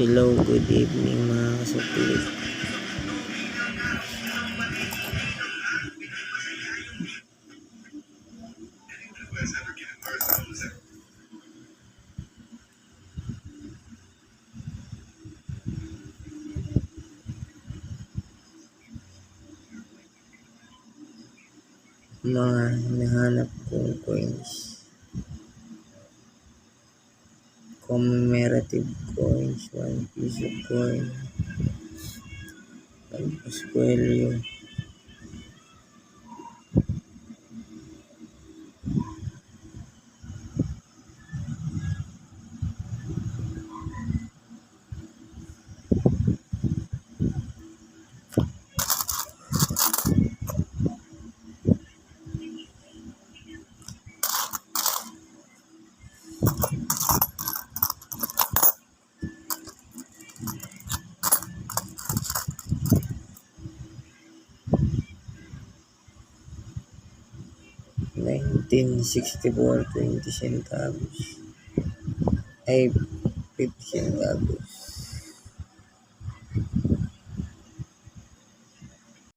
Hello, good evening mga kasuklit. Mga hinahanap kong coins. commemorative coins, 1 piece of coin, 1 pascuelio. 1964 20 centavos. Ay 50 centavos.